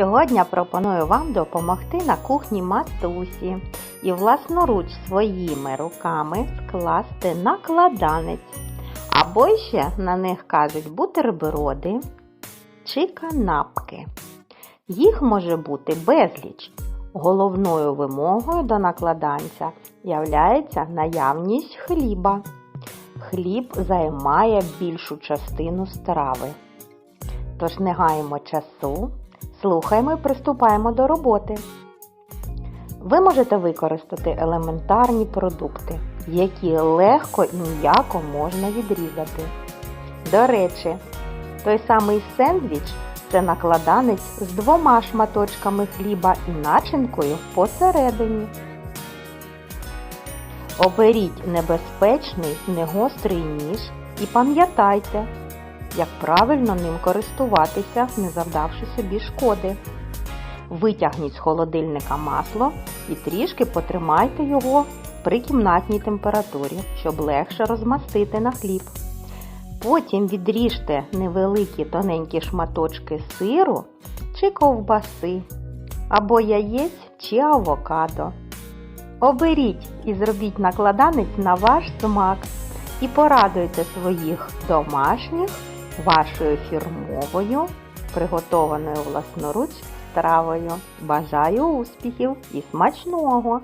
Сьогодні пропоную вам допомогти на кухні матусі і власноруч своїми руками скласти накладанець. Або ще на них кажуть бутерброди чи канапки. Їх може бути безліч. Головною вимогою до накладанця являється наявність хліба. Хліб займає більшу частину страви. Тож не гаємо часу, слухаємо і приступаємо до роботи. Ви можете використати елементарні продукти, які легко і м'яко можна відрізати. До речі, той самий сендвіч це накладанець з двома шматочками хліба і начинкою посередині. Оберіть небезпечний, негострий ніж і пам'ятайте, як правильно ним користуватися, не завдавши собі шкоди. Витягніть з холодильника масло і трішки потримайте його при кімнатній температурі, щоб легше розмастити на хліб. Потім відріжте невеликі тоненькі шматочки сиру чи ковбаси, або яєць чи авокадо. Оберіть і зробіть накладанець на ваш смак і порадуйте своїх домашніх вашою фірмовою, приготованою власноруч стравою. Бажаю успіхів і смачного!